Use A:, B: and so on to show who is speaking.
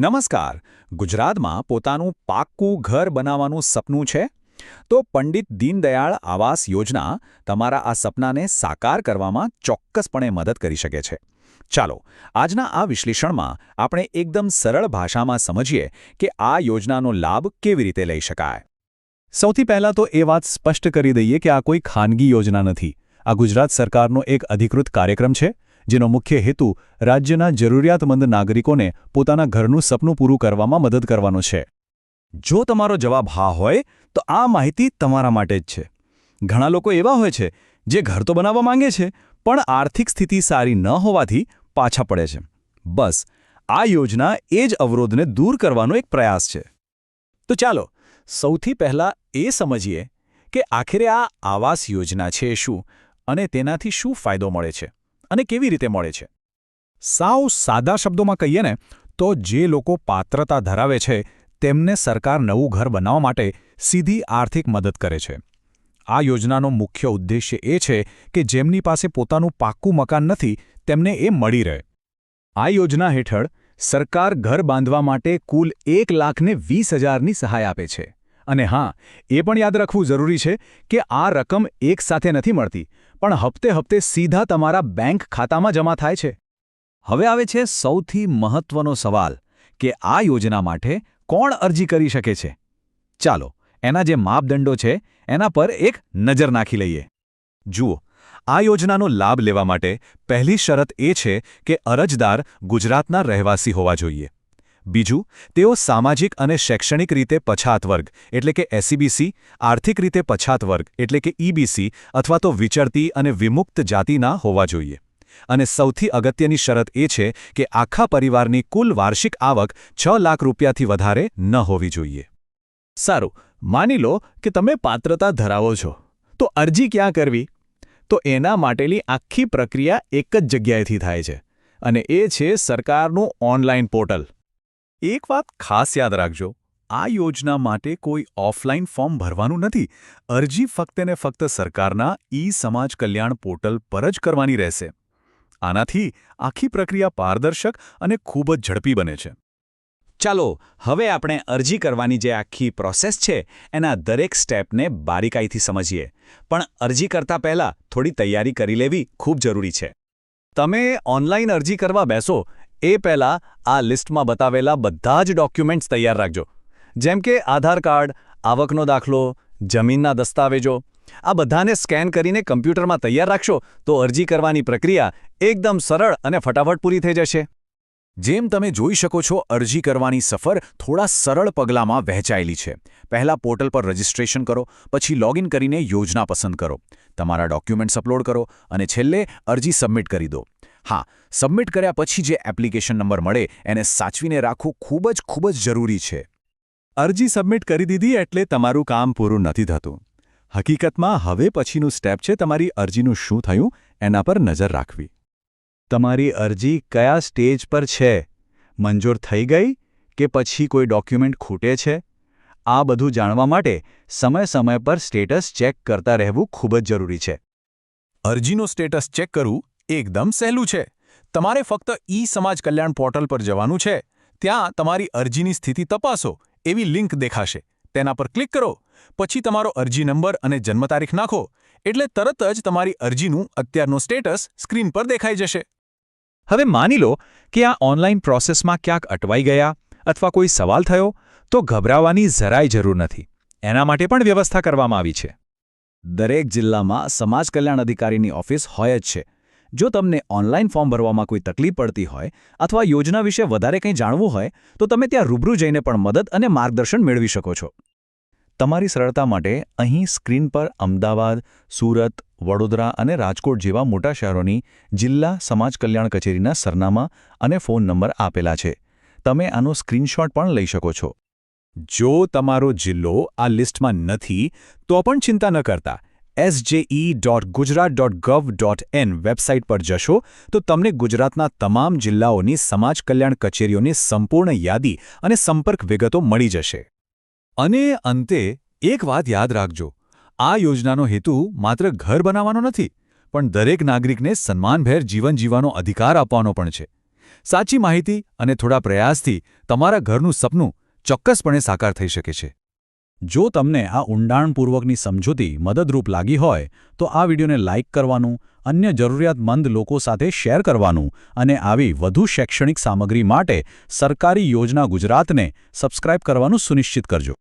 A: નમસ્કાર. ગુજરાતમાં પોતાનું પાક્કું ઘર બનાવવાનું સપનું છે? તો પંડિત દીનદયાળ આવાસ યોજના તમારા આ સપનાને સાકાર કરવામાં ચોક્કસપણે મદદ કરી શકે છે. ચાલો, આજના આ વિશ્લેષણમાં આપણે એકદમ સરળ ભાષામાં સમજીએ કે આ યોજનાનો લાભ કેવી રીતે લઈ શકાય. સૌથી પહેલાં તો એ વાત સ્પષ્ટ કરી દઈએ કે આ કોઈ ખાનગી યોજના નથી. આ ગુજરાત સરકારનો એક અધિકૃત કાર્યક્રમ છે. જેનો મુખ્ય હેતુ રાજ્યના જરૂરિયાતમંદ નાગરિકોને પોતાના ઘરનું સપનું પૂરું કરવામાં મદદ કરવાનો છે. જો તમારો જવાબ હા હોય, તો આ માહિતી તમારા માટે જ છે. ઘણા લોકો એવા હોય છે, જે ઘર તો બનાવવા માંગે છે, પણ આર્થિક સ્થિતિ સારી ન હોવાથી પાછા પડે છે. બસ, આ યોજના એ જ અવરોધને દૂર કરવાનો એક પ્રયાસ છે. તો ચાલો, સૌથી પહેલાં એ સમજીએ કે આખરે આ આવાસ યોજના છે શું અને તેનાથી શું ફાયદો મળે છે. અને કેવી રીતે મળે છે? સાવ સાદા શબ્દોમાં કહીએ ને, તો જે લોકો પાત્રતા ધરાવે છે, તેમને સરકાર નવું ઘર બનાવવા માટે સીધી આર્થિક મદદ કરે છે. આ યોજનાનો મુખ્ય ઉદ્દેશ્ય એ છે કે જેમની પાસે પોતાનું પાક્કું મકાન નથી, તેમને એ મળી રહે. આ યોજના હેઠળ સરકાર ઘર બાંધવા માટે કુલ એક લાખને વીસ હજારની સહાય આપે છે. અને હા, એ પણ યાદ રાખવું જરૂરી છે કે આ રકમ એક સાથે નથી મળતી પણ હપ્તે હપ્તે સીધા તમારા બેંક ખાતામાં જમા થાય છે. હવે આવે છે સૌથી મહત્વનો સવાલ કે આ યોજના માટે કોણ અરજી કરી શકે છે? ચાલો, એના જે માપદંડો છે, એના પર એક નજર નાખી લઈએ. જુઓ, આ યોજનાનો લાભ લેવા માટે પહેલી શરત એ છે કે અરજદાર ગુજરાતના રહેવાસી હોવા જોઈએ. બીજું, તેઓ સામાજિક અને શૈક્ષણિક રીતે પછાત વર્ગ, એટલે કે એસસીબીસી આર્થિક રીતે પછાત વર્ગ, એટલે કે ઈબીસી અથવા તો વિચરતી અને વિમુક્ત જાતિના હોવા જોઈએ. અને સૌથી અગત્યની શરત એ છે કે આખા પરિવારની કુલ વાર્ષિક આવક છ લાખ રૂપિયાથી વધારે ન હોવી જોઈએ. સારું, માની લો કે તમે પાત્રતા ધરાવો છો. તો અરજી ક્યાં કરવી? તો એના માટેની આખી પ્રક્રિયા એક જ જગ્યાએથી થાય છે. અને એ છે સરકારનું ઓનલાઈન પોર્ટલ. એક વાત ખાસ યાદ રાખજો, આ યોજના માટે કોઈ ઓફલાઈન ફોર્મ ભરવાનું નથી. અરજી ફક્ત ને ફક્ત સરકારના ઈ સમાજ કલ્યાણ પોર્ટલ પર જ કરવાની રહેશે. આનાથી આખી પ્રક્રિયા પારદર્શક અને ખૂબ જ ઝડપી બને છે. ચાલો, હવે આપણે અરજી કરવાની જે આખી પ્રોસેસ છે, એના દરેક સ્ટેપને બારીકાઈથી સમજીએ. પણ અરજી કરતા પહેલાં થોડી તૈયારી કરી લેવી ખૂબ જરૂરી છે. તમે ઓનલાઈન અરજી કરવા બેસો એ પહેલાં આ લિસ્ટમાં બતાવેલા બધા જ ડોક્યુમેન્ટ્સ તૈયાર રાખજો. જેમ કે આધાર કાર્ડ, આવકનો દાખલો, જમીનના દસ્તાવેજો. આ બધાને સ્કેન કરીને કમ્પ્યુટરમાં તૈયાર રાખશો તો અરજી કરવાની પ્રક્રિયા એકદમ સરળ અને ફટાફટ પૂરી થઈ જશે. જેમ તમે જોઈ શકો છો, અરજી કરવાની સફર થોડા સરળ પગલામાં વહેંચાયેલી છે. પહેલા પોર્ટલ પર રજિસ્ટ્રેશન કરો, પછી લોગિન કરીને યોજના પસંદ કરો. તમારા ડોક્યુમેન્ટ્સ અપલોડ કરો અને છેલ્લે અરજી સબમિટ કરી દો. હા સબમિટ કર્યા પછી જે એપ્લિકેશન નંબર મળે, એને સાચવીને રાખવું ખૂબ જ ખૂબ જ જરૂરી છે. અરજી સબમિટ કરી દીધી એટલે તમારું કામ પૂરું નથી થતું. હકીકતમાં હવે પછીનું સ્ટેપ છે તમારી અરજીનું શું થયું, એના પર નજર રાખવી. તમારી અરજી કયા સ્ટેજ પર છે? મંજૂર થઈ ગઈ કે પછી કોઈ ડોક્યુમેન્ટ ખૂટે છે? આ બધું જાણવા માટે સમય સમય પર સ્ટેટસ ચેક કરતા રહેવું ખૂબ જ જરૂરી છે. અરજીનો સ્ટેટસ ચેક કરવું એકદમ સહેલું છે. તમારે ફક્ત ઈ સમાજ કલ્યાણ પોર્ટલ પર જવાનું છે. ત્યાં તમારી અરજીની સ્થિતિ તપાસો. એવી લિંક દેખાશે. તેના પર ક્લિક કરો. પછી તમારો અરજી નંબર અને જન્મ તારીખ નાખો. એટલે તરત જ તમારી અરજીનું અત્યારનું સ્ટેટસ સ્ક્રીન પર દેખાઈ જશે. હવે માની લો કે આ ઓનલાઈન પ્રોસેસમાં ક્યાંક અટવાઈ ગયા અથવા કોઈ સવાલ થયો તો ગભરાવાની જરાય જરૂર નથી. એના માટે પણ વ્યવસ્થા કરવામાં આવી છે. દરેક જિલ્લામાં સમાજ કલ્યાણ અધિકારીની ઓફિસ હોય જ છે. જો તમને ઓનલાઈન ફોર્મ ભરવામાં કોઈ તકલીફ પડતી હોય અથવા યોજના વિશે વધારે કંઈ જાણવું હોય, તો તમે ત્યાં રૂબરૂ જઈને પણ મદદ અને માર્ગદર્શન મેળવી શકો છો. તમારી સરળતા માટે અહીં સ્ક્રીન પર અમદાવાદ, સુરત, વડોદરા અને રાજકોટ જેવા મોટા શહેરોની જિલ્લા સમાજ કલ્યાણ કચેરીના સરનામા અને ફોન નંબર આપેલા છે. તમે આનો સ્ક્રીનશોટ પણ લઈ શકો છો. જો તમારો જિલ્લો આ લિસ્ટમાં નથી, તો પણ ચિંતા ન કરતા. SJE dot Gujarat dot gov dot in website પર જશો તો તમને ગુજરાતના તમામ જિલ્લાઓની સમાજ કલ્યાણ કચેરીઓની સંપૂર્ણ યાદી અને સંપર્ક વિગતો મળી જશે. અને અંતે એક વાત યાદ રાખજો, આ યોજનાનો હેતુ માત્ર ઘર બનાવવાનો નથી, પણ દરેક નાગરિકને સન્માનભેર જીવન જીવવાનો અધિકાર આપવાનો પણ છે. સાચી માહિતી અને થોડા પ્રયાસથી તમારા ઘરનું સપનું ચોક્કસપણે સાકાર થઈ શકે છે. જો તમને આ ઊંડાણપૂર્વકની સમજૂતી મદદરૂપ લાગી હોય, તો આ વિડીયોને લાઇક કરવાનું, અન્ય જરૂરિયાતમંદ લોકો સાથે શેર કરવાનું અને આવી વધુ શૈક્ષણિક સામગ્રી માટે સરકારી યોજના ગુજરાતને સબસ્ક્રાઇબ કરવાનું સુનિશ્ચિત કરજો.